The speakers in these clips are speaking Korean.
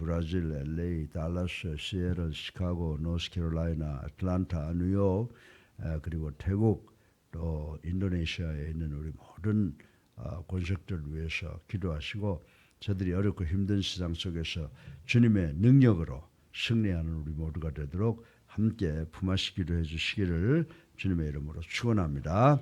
브라질, LA, 달라스, 시애틀, 시카고, 노스캐롤라이나, 애틀란타, 뉴욕, 에, 그리고 태국 또 인도네시아에 있는 우리 모든 어, 권석들을 위해서 기도하시고 저들이 어렵고 힘든 시장 속에서 주님의 능력으로 승리하는 우리 모두가 되도록 함께 품앗이기도 해주시기를 주님의 이름으로 축원합니다.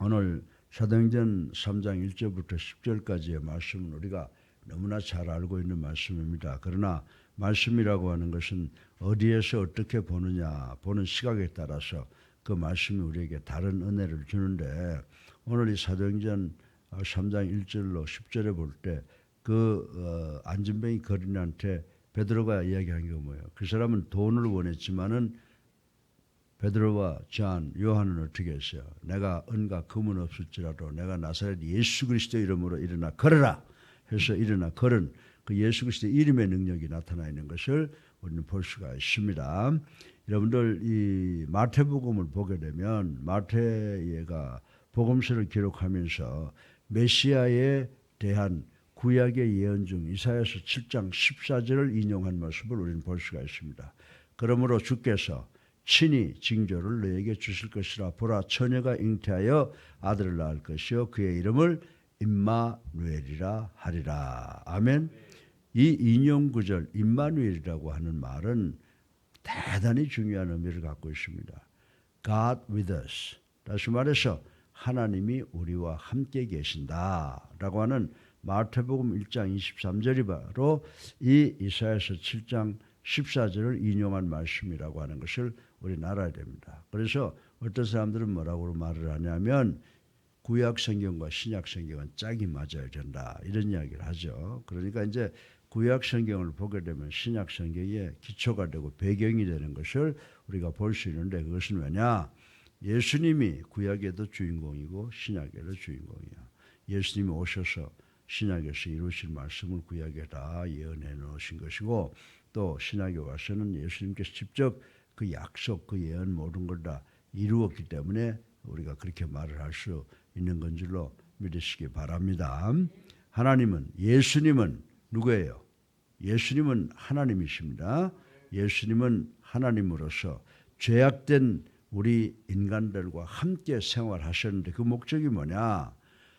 오늘 사도행전 3장 1절부터 10절까지의 말씀은 우리가 너무나 잘 알고 있는 말씀입니다. 그러나 말씀이라고 하는 것은 어디에서 어떻게 보느냐 보는 시각에 따라서 그 말씀이 우리에게 다른 은혜를 주는데 오늘 이 사도행전 3장 1절로 10절에 볼 때그 어, 안진뱅이 거린한테 베드로가 이야기한 게 뭐예요? 그 사람은 돈을 원했지만은 베드로와 잔, 요한은 어떻게 했어요? 내가 은과 금은 없을지라도 내가 나사렛 예수 그리스도 이름으로 일어나 걸어라 해서 일어나 걸은 그 예수 그리스도 이름의 능력이 나타나 있는 것을 우리는 볼 수가 있습니다. 여러분들 이 마태복음을 보게 되면 마태가 복음서를 기록하면서 메시아에 대한 구약의 예언 중 이사야서 7장 14절을 인용한 모습을 우리는 볼 수가 있습니다. 그러므로 주께서 친히 징조를 너에게 주실 것이라 보라 처녀가 잉태하여 아들을 낳을 것이요 그의 이름을 임마누엘이라 하리라. 아멘. 이 인용 구절 임마누엘이라고 하는 말은 대단히 중요한 의미를 갖고 있습니다. God with us. 다시 말해서 하나님이 우리와 함께 계신다라고 하는 마태복음 1장 23절이 바로 이 이사야서 7장 14절을 인용한 말씀이라고 하는 것을 우리는 알아야 됩니다. 그래서 어떤 사람들은 뭐라고 말을 하냐면 구약 성경과 신약 성경은 짝이 맞아야 된다 이런 이야기를 하죠. 그러니까 이제 구약 성경을 보게 되면 신약 성경의 기초가 되고 배경이 되는 것을 우리가 볼 수 있는데 그것은 왜냐? 예수님이 구약에도 주인공이고 신약에도 주인공이야. 예수님이 오셔서 신약에서 이루신 말씀을 구약에 다 예언해 놓으신 것이고 또 신약에 와서는 예수님께서 직접 그 약속, 그 예언 모든 걸 다 이루었기 때문에 우리가 그렇게 말을 할 수 있는 건 줄로 믿으시기 바랍니다. 하나님은 예수님은 누구예요? 예수님은 하나님이십니다. 예수님은 하나님으로서 죄악된 우리 인간들과 함께 생활하셨는데 그 목적이 뭐냐?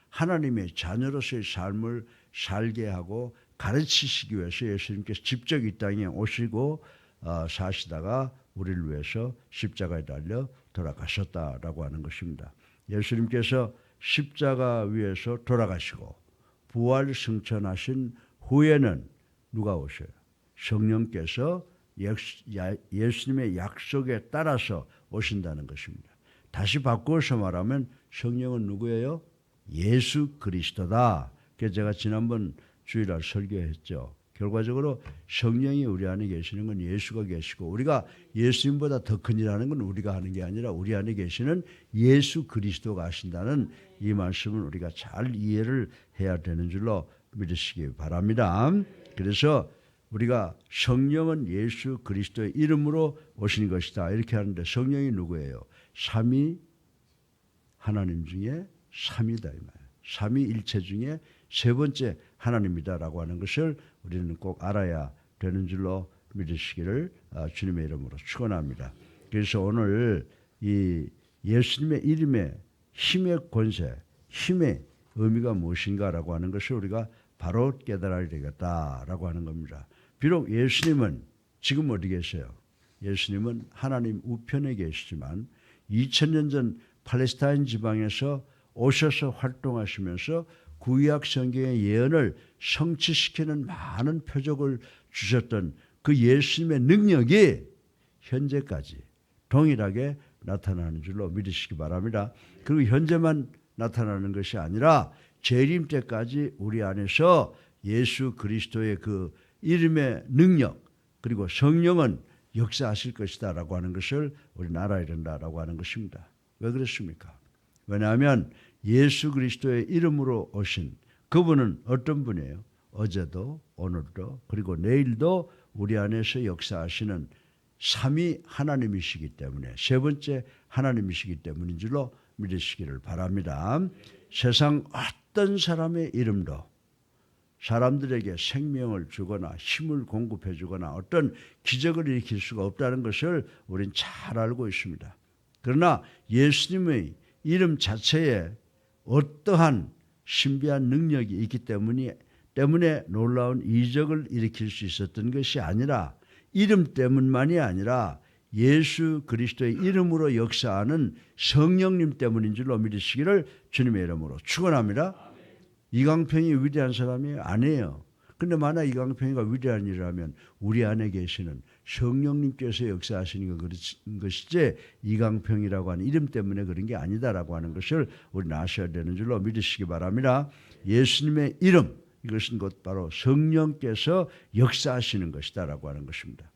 하나님의 자녀로서의 삶을 살게 하고 가르치시기 위해서 예수님께서 직접 이 땅에 오시고 어, 사시다가 우리를 위해서 십자가에 달려 돌아가셨다라고 하는 것입니다. 예수님께서 십자가 위에서 돌아가시고 부활 승천하신 후에는 누가 오셔요? 성령께서 예수님의 약속에 따라서 오신다는 것입니다. 다시 바꾸어서 말하면 성령은 누구예요? 예수 그리스도다. 그래서 제가 지난번 주일날 설교했죠. 결과적으로 성령이 우리 안에 계시는 건 예수가 계시고 우리가 예수님보다 더 큰 일하는 건 우리가 하는 게 아니라 우리 안에 계시는 예수 그리스도가 하신다는 이 말씀을 우리가 잘 이해를 해야 되는 줄로 믿으시기 바랍니다. 그래서 우리가 성령은 예수 그리스도의 이름으로 오신 것이다. 이렇게 하는데 성령이 누구예요? 삼위 하나님 중에 삼위다 이 말. 삼위일체 중에 세 번째 하나님이다라고 하는 것을 우리는 꼭 알아야 되는 줄로 믿으시기를 아, 주님의 이름으로 축원합니다. 그래서 오늘 이 예수님의 이름의 힘의 권세, 힘의 의미가 무엇인가라고 하는 것을 우리가 바로 깨달아야 되겠다라고 하는 겁니다. 비록 예수님은 지금 어디 계세요? 예수님은 하나님 우편에 계시지만 2000년 전 팔레스타인 지방에서 오셔서 활동하시면서 구약 성경의 예언을 성취시키는 많은 표적을 주셨던 그 예수님의 능력이 현재까지 동일하게 나타나는 줄로 믿으시기 바랍니다. 그리고 현재만 나타나는 것이 아니라 재림 때까지 우리 안에서 예수 그리스도의 그 이름의 능력 그리고 성령은 역사하실 것이다라고 하는 것을 우리는 알아야 된다라고 하는 것입니다. 왜 그렇습니까? 왜냐하면 예수 그리스도의 이름으로 오신 그분은 어떤 분이에요? 어제도 오늘도 그리고 내일도 우리 안에서 역사하시는 삼위 하나님이시기 때문에 세 번째 하나님이시기 때문인 줄로 믿으시기를 바랍니다. 세상 어떤 사람의 이름도 사람들에게 생명을 주거나 힘을 공급해 주거나 어떤 기적을 일으킬 수가 없다는 것을 우린 잘 알고 있습니다. 그러나 예수님의 이름 자체에 어떠한 신비한 능력이 있기 때문에 때문에 놀라운 이적을 일으킬 수 있었던 것이 아니라 이름 때문만이 아니라 예수 그리스도의 이름으로 역사하는 성령님 때문인 줄로 믿으시기를 주님의 이름으로 축원합니다. 이강평이 위대한 사람이 아니에요. 근데 만약 이강평이가 위대한 일을 하면 우리 안에 계시는 성령님께서 역사하시는 것이지 이강평이라고 하는 이름 때문에 그런 게 아니다라고 하는 것을 우리는 아셔야 되는 줄로 믿으시기 바랍니다. 예수님의 이름 이것은 곧 바로 성령께서 역사하시는 것이다라고 하는 것입니다.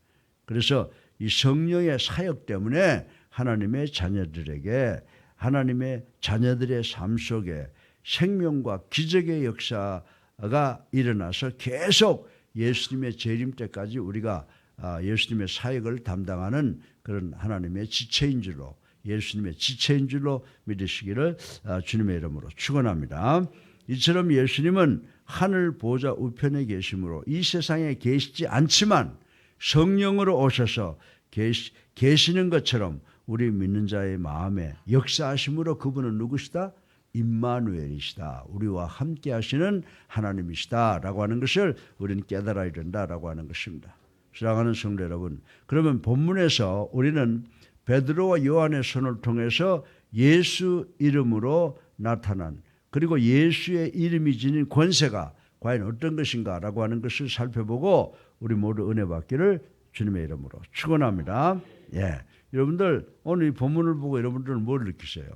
그래서 이 성령의 사역 때문에 하나님의 자녀들에게 하나님의 자녀들의 삶 속에 생명과 기적의 역사가 일어나서 계속 예수님의 재림 때까지 우리가 아, 예수님의 사역을 담당하는 그런 하나님의 지체인 줄로 예수님의 지체인 줄로 믿으시기를 아, 주님의 이름으로 축원합니다. 이처럼 예수님은 하늘 보좌 우편에 계심으로 이 세상에 계시지 않지만 성령으로 오셔서 계시, 계시는 것처럼 우리 믿는 자의 마음에 역사하심으로 그분은 누구시다? 임마누엘이시다. 우리와 함께 하시는 하나님이시다라고 하는 것을 우리는 깨달아야 된다라고 하는 것입니다. 사랑하는 성도 여러분, 그러면 본문에서 우리는 베드로와 요한의 손을 통해서 예수 이름으로 나타난 그리고 예수의 이름이 지닌 권세가 과연 어떤 것인가라고 하는 것을 살펴보고 우리 모두 은혜 받기를 주님의 이름으로 축원합니다. 예. 여러분들 오늘 이 본문을 보고 여러분들은 뭘 느끼세요?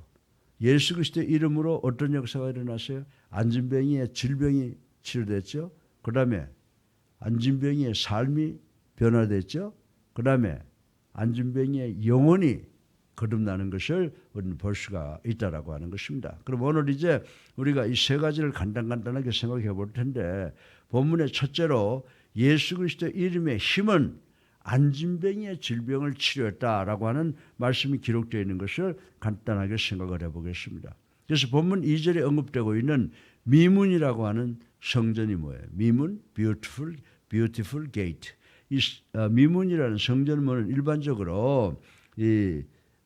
예수 그리스도의 이름으로 어떤 역사가 일어났어요? 안진병이의 질병이 치료됐죠. 그다음에 안진병이의 삶이 변화됐죠. 그 다음에 안진병이의 영혼이 거듭나는 것을 우리는 볼 수가 있다라고 하는 것입니다. 그럼 오늘 이제 우리가 이 세 가지를 간단간단하게 생각해 볼 텐데 본문의 첫째로 예수 그리스도 이름의 힘은 안진병의 질병을 치료했다라고 하는 말씀이 기록되어 있는 것을 간단하게 생각을 해보겠습니다. 그래서 본문 2절에 언급되고 있는 미문이라고 하는 성전이 뭐예요? 미문, beautiful, beautiful gate. 이 어, 미문이라는 성전문은 일반적으로 이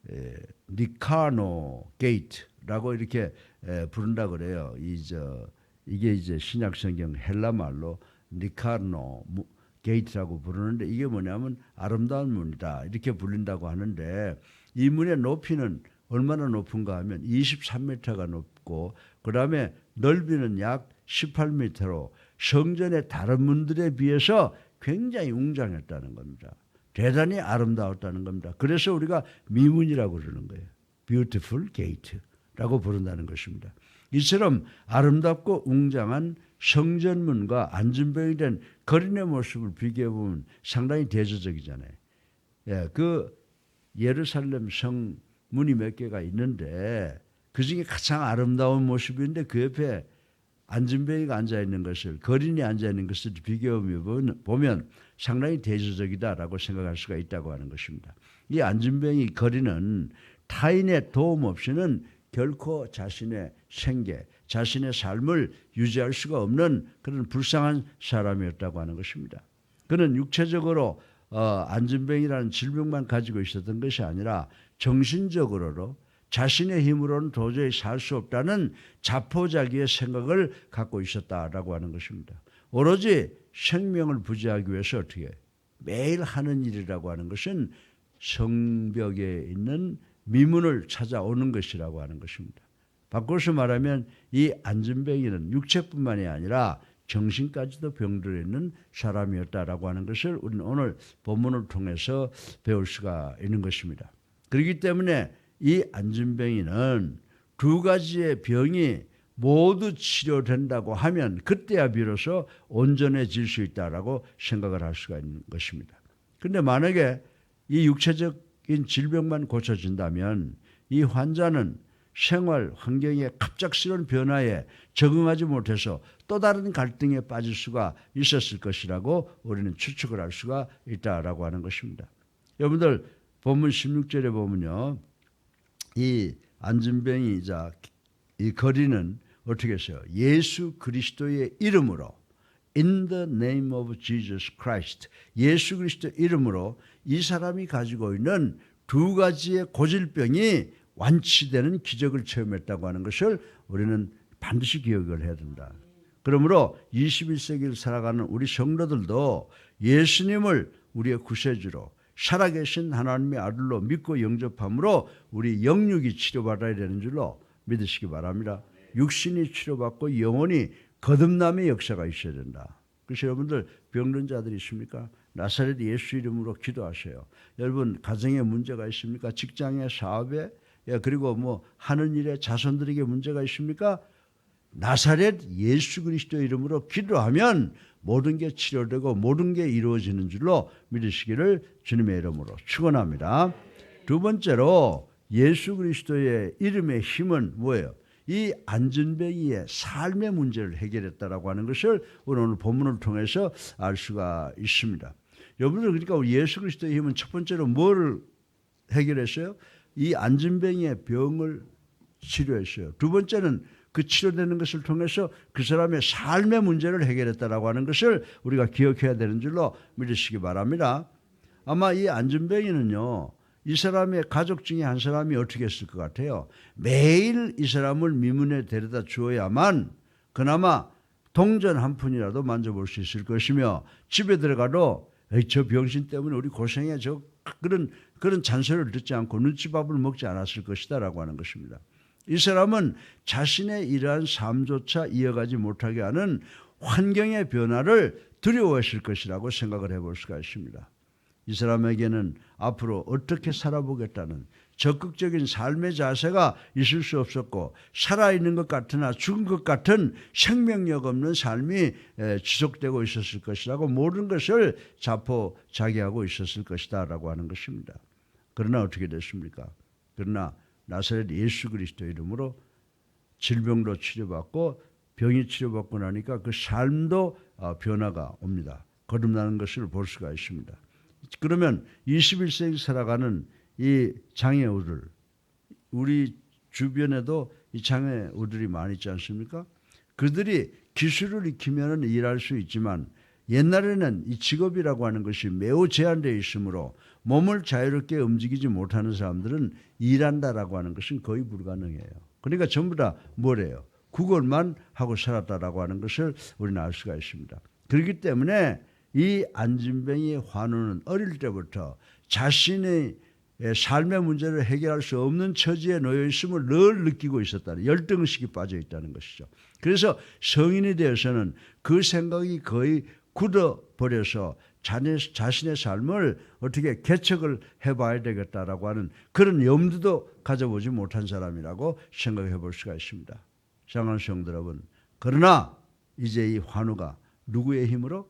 에, 니카노 게이트라고 이렇게 에, 부른다 그래요. 이저 이게 이제 신약 성경 헬라 말로 니카노 게이트라고 부르는데 이게 뭐냐면 아름다운 문이다 이렇게 불린다고 하는데 이 문의 높이는 얼마나 높은가 하면 23m가 높고 그 다음에 넓이는 약 18m로 성전의 다른 문들에 비해서 굉장히 웅장했다는 겁니다. 대단히 아름다웠다는 겁니다. 그래서 우리가 미문이라고 그러는 거예요. Beautiful Gate라고 부른다는 것입니다. 이처럼 아름답고 웅장한 성전문과 안전병이 된 거린의 모습을 비교해 보면 상당히 대조적이잖아요. 예, 그 예루살렘 성문이 몇 개가 있는데 그 중에 가장 아름다운 모습인데 그 옆에 안전병이가 앉아 있는 것을 거린이 앉아 있는 것을 비교해 보면 상당히 대조적이다라고 생각할 수가 있다고 하는 것입니다. 이 안전병이 거린은 타인의 도움 없이는 결코 자신의 생계, 자신의 삶을 유지할 수가 없는 그런 불쌍한 사람이었다고 하는 것입니다. 그는 육체적으로 어, 안전병이라는 질병만 가지고 있었던 것이 아니라 정신적으로도 자신의 힘으로는 도저히 살 수 없다는 자포자기의 생각을 갖고 있었다라고 하는 것입니다. 오로지 생명을 부지하기 위해서 어떻게 매일 하는 일이라고 하는 것은 성벽에 있는 미문을 찾아오는 것이라고 하는 것입니다. 바꿔서 말하면 이 안전뱅이는 육체뿐만이 아니라 정신까지도 병들어 있는 사람이었다라고 하는 것을 우리는 오늘 본문을 통해서 배울 수가 있는 것입니다. 그렇기 때문에 이 안전뱅이는 두 가지의 병이 모두 치료된다고 하면 그때야 비로소 온전해질 수 있다라고 생각을 할 수가 있는 것입니다. 근데 만약에 이 육체적인 질병만 고쳐진다면 이 환자는 생활 환경의 갑작스러운 변화에 적응하지 못해서 또 다른 갈등에 빠질 수가 있었을 것이라고 우리는 추측을 할 수가 있다라고 하는 것입니다. 여러분들 본문 16절에 보면요. 이 안진병이자 이 거리는 어떻게 했어요? 예수 그리스도의 이름으로 in the name of Jesus Christ. 예수 그리스도 이름으로 이 사람이 가지고 있는 두 가지의 고질병이 완치되는 기적을 체험했다고 하는 것을 우리는 반드시 기억을 해야 된다. 그러므로 21세기를 살아가는 우리 성도들도 예수님을 우리의 구세주로 살아계신 하나님의 아들로 믿고 영접함으로 우리 영육이 치료받아야 되는 줄로 믿으시기 바랍니다. 육신이 치료받고 영혼이 거듭남의 역사가 있어야 된다. 그래서 여러분들 병든 자들이 있습니까? 나사렛 예수 이름으로 기도하세요. 여러분 가정에 문제가 있습니까? 직장에 사업에 예, 그리고 뭐 하는 일에 자손들에게 문제가 있습니까? 나사렛 예수 그리스도 이름으로 기도하면 모든 게 치료되고 모든 게 이루어지는 줄로 믿으시기를 주님의 이름으로 축원합니다. 두 번째로 예수 그리스도의 이름의 힘은 뭐예요? 이 안전뱅이의 삶의 문제를 해결했다라고 하는 것을 오늘 본문을 통해서 알 수가 있습니다. 여러분들 그러니까 예수 그리스도의 힘은 첫 번째로 뭐를 해결했어요? 이 안전뱅이의 병을 치료했어요. 두 번째는 그 치료되는 것을 통해서 그 사람의 삶의 문제를 해결했다라고 하는 것을 우리가 기억해야 되는 줄로 믿으시기 바랍니다. 아마 이 안전뱅이는요. 이 사람의 가족 중에 한 사람이 어떻게 했을 것 같아요? 매일 이 사람을 미문에 데려다 주어야만 그나마 동전 한 푼이라도 만져볼 수 있을 것이며 집에 들어가도 저 병신 때문에 우리 고생해 저 그런 그런 잔소리를 듣지 않고 눈치밥을 먹지 않았을 것이다라고 하는 것입니다. 이 사람은 자신의 이러한 삶조차 이어가지 못하게 하는 환경의 변화를 두려워했을 것이라고 생각을 해볼 수가 있습니다. 이 사람에게는 앞으로 어떻게 살아보겠다는 적극적인 삶의 자세가 있을 수 없었고 살아있는 것 같으나 죽은 것 같은 생명력 없는 삶이 지속되고 있었을 것이라고 모든 것을 자포자기하고 있었을 것이다 라고 하는 것입니다. 그러나 어떻게 됐습니까? 그러나 나사렛 예수 그리스도 이름으로 질병도 치료받고 병이 치료받고 나니까 그 삶도 어, 변화가 옵니다. 거듭나는 것을 볼 수가 있습니다. 그러면 21세기 살아가는 이 장애우들 우리 주변에도 이 장애우들이 많이 있지 않습니까? 그들이 기술을 익히면 일할 수 있지만 옛날에는 이 직업이라고 하는 것이 매우 제한되어 있으므로 몸을 자유롭게 움직이지 못하는 사람들은 일한다라고 하는 것은 거의 불가능해요. 그러니까 전부 다 뭐래요? 그걸만 하고 살았다라고 하는 것을 우리는 알 수가 있습니다. 그렇기 때문에 이 안진뱅이의 환우는 어릴 때부터 자신의 삶의 문제를 해결할 수 없는 처지에 놓여 있음을 늘 느끼고 있었다는 열등의식이 빠져 있다는 것이죠. 그래서 성인이 되어서는 그 생각이 거의 굳어 버려서 자신의 삶을 어떻게 개척을 해봐야 되겠다라고 하는 그런 염두도 가져보지 못한 사람이라고 생각해 볼 수가 있습니다. 사랑하는 성도 여러분, 그러나 이제 이 환우가 누구의 힘으로?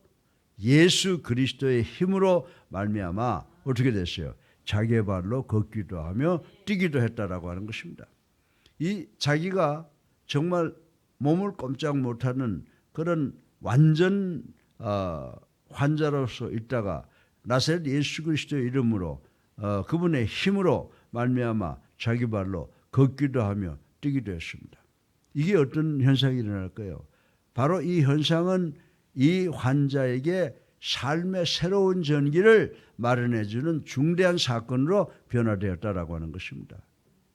예수 그리스도의 힘으로 말미암아 어떻게 됐어요? 자기의 발로 걷기도 하며 뛰기도 했다라고 하는 것입니다. 이 자기가 정말 몸을 꼼짝 못하는 그런 완전 어, 환자로서 있다가 나사렛 예수 그리스도의 이름으로 어, 그분의 힘으로 말미암아 자기 발로 걷기도 하며 뛰기도 했습니다. 이게 어떤 현상이 일어날까요? 바로 이 현상은 이 환자에게 삶의 새로운 전기를 마련해주는 중대한 사건으로 변화되었다라고 하는 것입니다.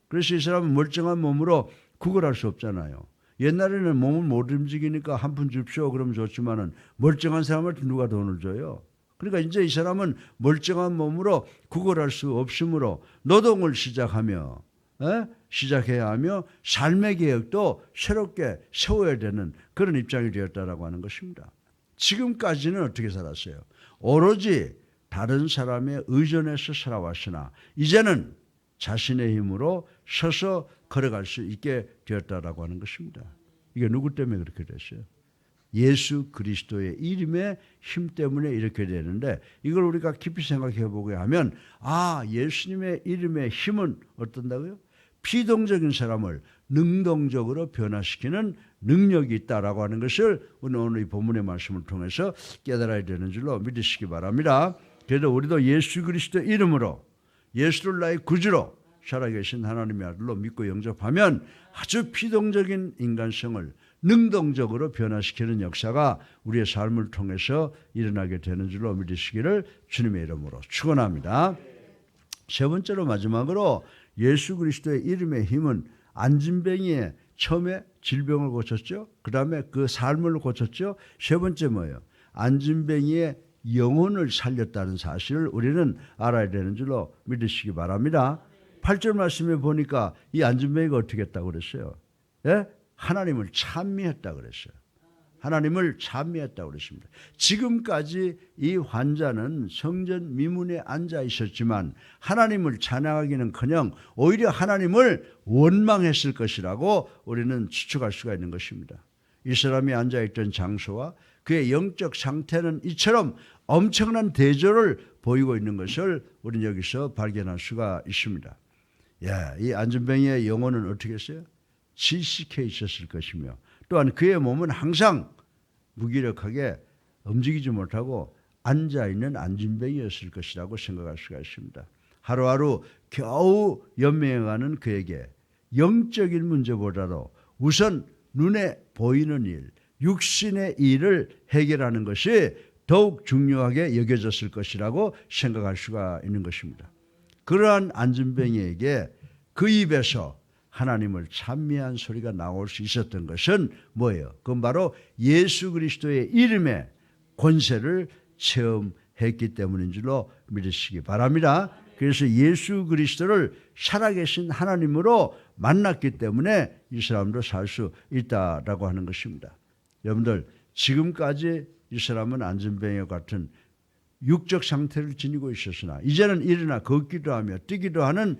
그래서 이 사람은 멀쩡한 몸으로 구걸할 수 없잖아요. 옛날에는 몸을 못 움직이니까 한 푼 줍쇼 그러면 좋지만은 멀쩡한 사람한테 누가 돈을 줘요. 그러니까 이제 이 사람은 멀쩡한 몸으로 구걸할 수 없으므로 노동을 시작하며 에? 시작해야 하며 삶의 계획도 새롭게 세워야 되는 그런 입장이 되었다라고 하는 것입니다. 지금까지는 어떻게 살았어요? 오로지 다른 사람에 의존해서 살아왔으나 이제는 자신의 힘으로 서서 걸어갈 수 있게 되었다라고 하는 것입니다. 이게 누구 때문에 그렇게 됐어요? 예수 그리스도의 이름의 힘 때문에 이렇게 되는데 이걸 우리가 깊이 생각해 보게 하면 아 예수님의 이름의 힘은 어떤다고요? 피동적인 사람을 능동적으로 변화시키는 능력이 있다라고 하는 것을 오늘 이 본문의 말씀을 통해서 깨달아야 되는 줄로 믿으시기 바랍니다. 그래서 우리도 예수 그리스도 이름으로 예수를 나의 구주로 살아계신 하나님의 아들로 믿고 영접하면 아주 피동적인 인간성을 능동적으로 변화시키는 역사가 우리의 삶을 통해서 일어나게 되는 줄로 믿으시기를 주님의 이름으로 축원합니다. 세 번째로 마지막으로 예수 그리스도의 이름의 힘은 안진뱅이의 처음에 질병을 고쳤죠. 그 다음에 그 삶을 고쳤죠. 세 번째 뭐예요? 안진뱅이의 영혼을 살렸다는 사실을 우리는 알아야 되는 줄로 믿으시기 바랍니다. 8절 말씀에 보니까 이 안진뱅이가 어떻게 했다고 그랬어요? 예? 하나님을 찬미했다 그랬어요. 하나님을 찬미했다고 그랬습니다. 지금까지 이 환자는 성전 미문에 앉아 있었지만 하나님을 찬양하기는커녕 오히려 하나님을 원망했을 것이라고 우리는 추측할 수가 있는 것입니다. 이 사람이 앉아 있던 장소와 그의 영적 상태는 이처럼 엄청난 대조를 보이고 있는 것을 우리는 여기서 발견할 수가 있습니다. 야, 이 안전병의 영혼은 어떻게 했어요? 질식해 있었을 것이며 또한 그의 몸은 항상 무기력하게 움직이지 못하고 앉아 있는 안진병이었을 것이라고 생각할 수가 있습니다. 하루하루 겨우 연명해가는 그에게 영적인 문제보다도 우선 눈에 보이는 일, 육신의 일을 해결하는 것이 더욱 중요하게 여겨졌을 것이라고 생각할 수가 있는 것입니다. 그러한 안진병이에게 그 입에서 하나님을 찬미한 소리가 나올 수 있었던 것은 뭐예요? 그건 바로 예수 그리스도의 이름의 권세를 체험했기 때문인 줄로 믿으시기 바랍니다. 그래서 예수 그리스도를 살아계신 하나님으로 만났기 때문에 이 사람도 살 수 있다라고 하는 것입니다. 여러분들 지금까지 이 사람은 안전병과 같은 육적 상태를 지니고 있었으나 이제는 일어나 걷기도 하며 뛰기도 하는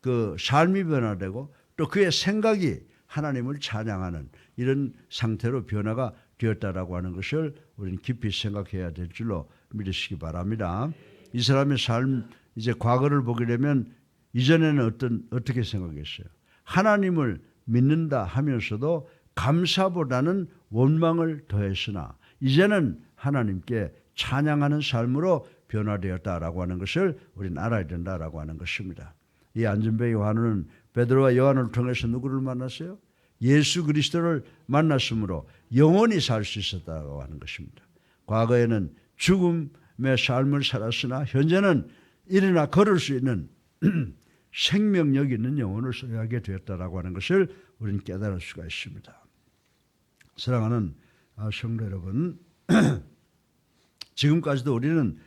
그 삶이 변화되고 또 그의 생각이 하나님을 찬양하는 이런 상태로 변화가 되었다라고 하는 것을 우리는 깊이 생각해야 될 줄로 믿으시기 바랍니다. 이 사람의 삶 이제 과거를 보게 되면 이전에는 어떤 어떻게 생각했어요? 하나님을 믿는다 하면서도 감사보다는 원망을 더했으나 이제는 하나님께 찬양하는 삶으로 변화되었다라고 하는 것을 우리는 알아야 된다라고 하는 것입니다. 이 안전배 요한은 베드로와 요한을 통해서 누구를 만났어요? 예수 그리스도를 만났으므로 영원히 살 수 있었다고 하는 것입니다. 과거에는 죽음의 삶을 살았으나 현재는 일어나 걸을 수 있는 생명력 있는 영혼을 소유하게 되었다라고 하는 것을 우리는 깨달을 수가 있습니다. 사랑하는 성도 여러분, 지금까지도 우리는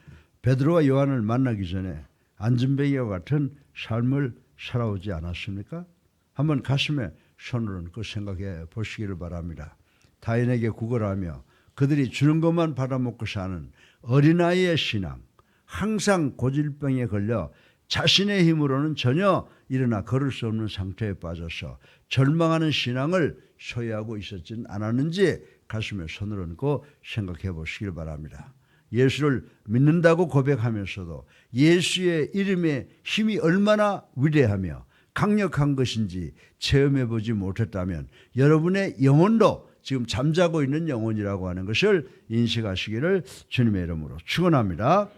베드로와 요한을 만나기 전에 안전뱅이와 같은 삶을 살아오지 않았습니까? 한번 가슴에 손을 얹고 생각해 보시기를 바랍니다. 타인에게 구걸하며 그들이 주는 것만 받아먹고 사는 어린아이의 신앙, 항상 고질병에 걸려 자신의 힘으로는 전혀 일어나 걸을 수 없는 상태에 빠져서 절망하는 신앙을 소유하고 있었진 않았는지 가슴에 손을 얹고 생각해 보시길 바랍니다. 예수를 믿는다고 고백하면서도 예수의 이름의 힘이 얼마나 위대하며 강력한 것인지 체험해 보지 못했다면 여러분의 영혼도 지금 잠자고 있는 영혼이라고 하는 것을 인식하시기를 주님의 이름으로 축원합니다.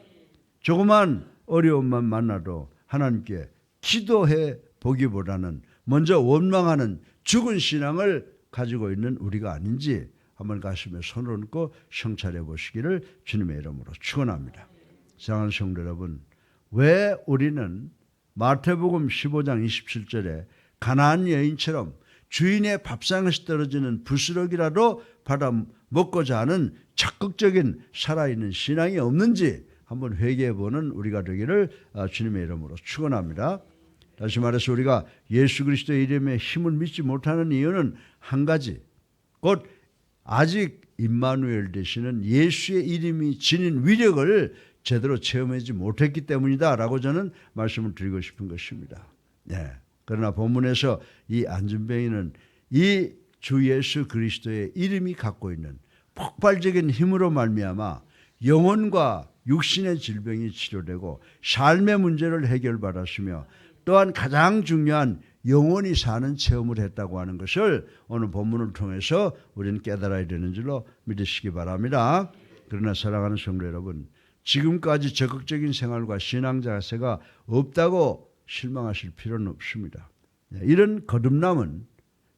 조그만 어려움만 만나도 하나님께 기도해 보기보다는 먼저 원망하는 죽은 신앙을 가지고 있는 우리가 아닌지 한번 가슴에 손을 얹고 성찰해 보시기를 주님의 이름으로 축원합니다. 사랑하는 성도 여러분, 왜 우리는 마태복음 15장 27절에 가나안 여인처럼 주인의 밥상에서 떨어지는 부스러기라도 받아 먹고자 하는 적극적인 살아있는 신앙이 없는지 한번 회개해 보는 우리가 되기를 아, 주님의 이름으로 축원합니다. 다시 말해서 우리가 예수 그리스도의 이름에 힘을 믿지 못하는 이유는 한 가지, 곧 아직 임마누엘 되시는 예수의 이름이 지닌 위력을 제대로 체험하지 못했기 때문이다라고 저는 말씀을 드리고 싶은 것입니다. 네. 그러나 본문에서 이 안전병이는 이 주 예수 그리스도의 이름이 갖고 있는 폭발적인 힘으로 말미암아 영혼과 육신의 질병이 치료되고 삶의 문제를 해결받았으며 또한 가장 중요한 영원히 사는 체험을 했다고 하는 것을 오늘 본문을 통해서 우리는 깨달아야 되는 줄로 믿으시기 바랍니다. 그러나 사랑하는 성도 여러분, 지금까지 적극적인 생활과 신앙 자세가 없다고 실망하실 필요는 없습니다. 이런 거듭남은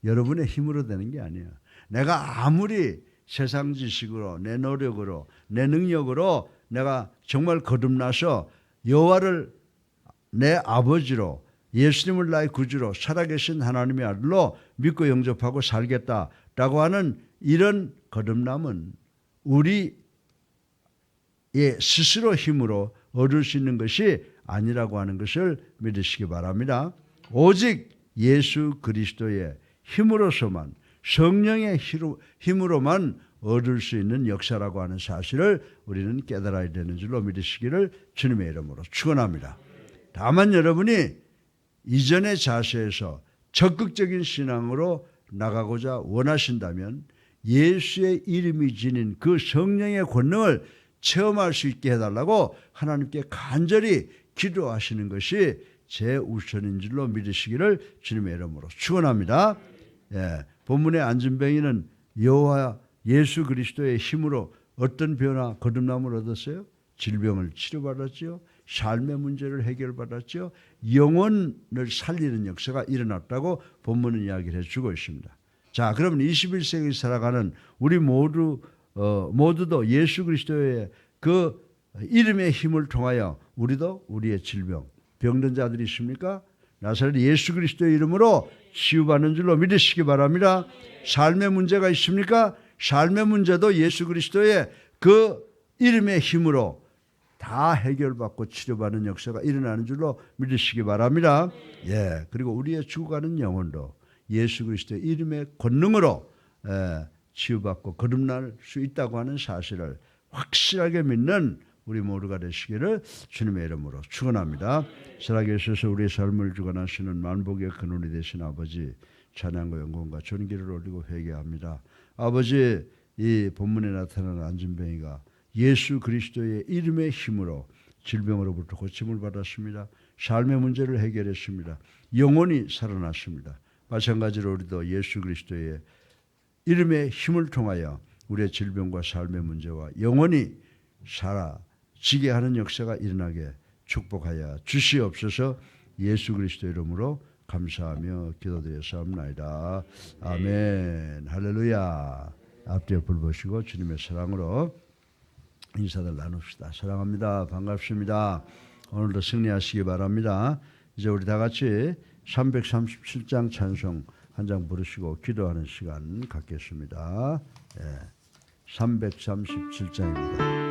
여러분의 힘으로 되는 게 아니에요. 내가 아무리 세상 지식으로 내 노력으로 내 능력으로 내가 정말 거듭나서 여호와를 내 아버지로 예수님을 나의 구주로 살아계신 하나님의 아들로 믿고 영접하고 살겠다라고 하는 이런 거듭남은 우리의 스스로 힘으로 얻을 수 있는 것이 아니라고 하는 것을 믿으시기 바랍니다. 오직 예수 그리스도의 힘으로서만 성령의 힘으로- 힘으로만 얻을 수 있는 역사라고 하는 사실을 우리는 깨달아야 되는 줄로 믿으시기를 주님의 이름으로 축원합니다. 다만 여러분이 이전의 자세에서 적극적인 신앙으로 나가고자 원하신다면 예수의 이름이 지닌 그 성령의 권능을 체험할 수 있게 해달라고 하나님께 간절히 기도하시는 것이 제 우선인 줄로 믿으시기를 주님의 이름으로 축원합니다. 예, 본문의 안진뱅이는 여호와 예수 그리스도의 힘으로 어떤 변화 거듭남을 얻었어요? 질병을 치료받았지요. 삶의 문제를 해결받았죠. 영혼을 살리는 역사가 일어났다고 본문은 이야기를 해주고 있습니다. 자, 그러면 21세기 살아가는 우리 모두 어, 모두도 예수 그리스도의 그 이름의 힘을 통하여 우리도 우리의 질병, 병든 자들이 있습니까? 나사렛 예수 그리스도의 이름으로 치유받는 줄로 믿으시기 바랍니다. 삶의 문제가 있습니까? 삶의 문제도 예수 그리스도의 그 이름의 힘으로 다 해결받고 치료받는 역사가 일어나는 줄로 믿으시기 바랍니다. 예, 그리고 우리의 죽어가는 영혼도 예수 그리스도의 이름의 권능으로 예, 치유받고 거듭날 수 있다고 하는 사실을 확실하게 믿는 우리 모두가 되시기를 주님의 이름으로 축원합니다. 살아계셔서 우리의 삶을 주관하시는 만복의 근원이 되신 아버지 찬양과 영광과 존귀를 올리고 회개합니다. 아버지 이 본문에 나타나는 안진뱅이가 예수 그리스도의 이름의 힘으로 질병으로부터 고침을 받았습니다. 삶의 문제를 해결했습니다. 영혼이 살아났습니다. 마찬가지로 우리도 예수 그리스도의 이름의 힘을 통하여 우리의 질병과 삶의 문제와 영원히 사라지게 하는 역사가 일어나게 축복하여 주시옵소서 예수 그리스도 이름으로 감사하며 기도드렸사옵나이다. 아멘. 할렐루야. 앞뒤에 불 보시고 주님의 사랑으로 인사들 나눕시다. 사랑합니다. 반갑습니다. 오늘도 승리하시기 바랍니다. 이제 우리 다 같이 337장 찬송 한 장 부르시고 기도하는 시간 갖겠습니다. 예. 337장입니다.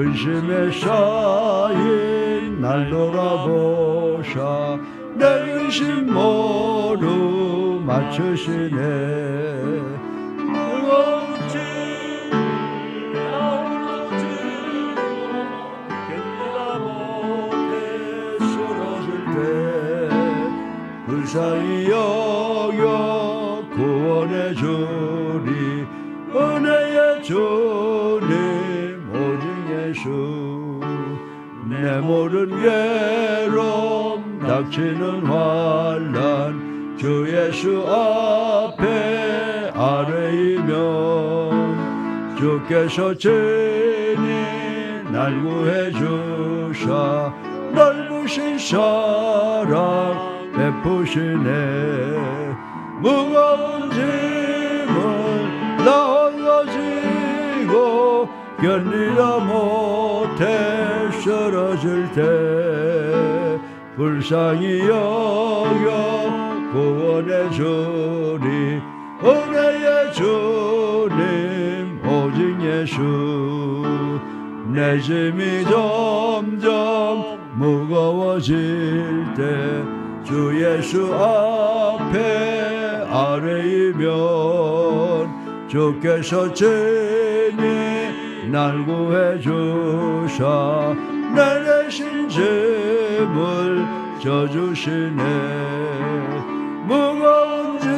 근심에 쌓인 날 돌아보사 내 근심 모두 맞추시네. 불쌍히 여겨 구원해 주리 은혜의 주 모든 괴로움 닥치는 환란 주 예수 앞에 아뢰이면 주께서 친히 날 구해 주사 넓으신 사랑 베푸시네. 무거운 짐을 나 홀로 지고 견디다 못해 쓰러질 때 불쌍히 여겨 구원해 주리 은혜의 주님 오직 예수. 내 짐이 점점 무거워질 때 주 예수 앞에 아뢰이면 주께서 친히 날 구해 주사 내 내신 짐을 져주시네. 무거운 짐을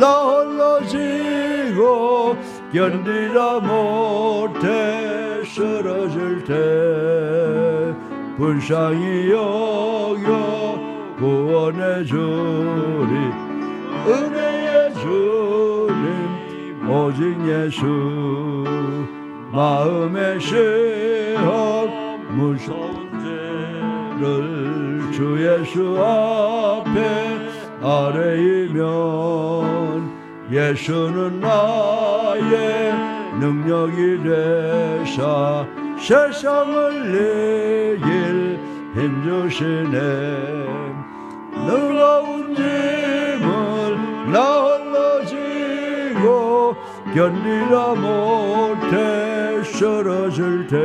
나 홀로 지고 견디다 못해 쓰러질 때 불쌍히 여겨 구원해 주리 은혜의 주님 오직 예수 마음의 시 험 무서운 죄를 주 예수 앞에 아뢰이면 예수는 견디다 못해 쓰러질 때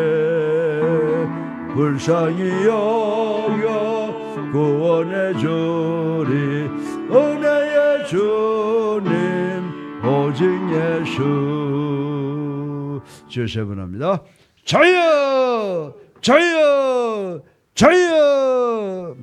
불쌍히 여겨 구원해 주리 은혜의 주님 오직 예수. 주세 분합니다. 저여 저여 저여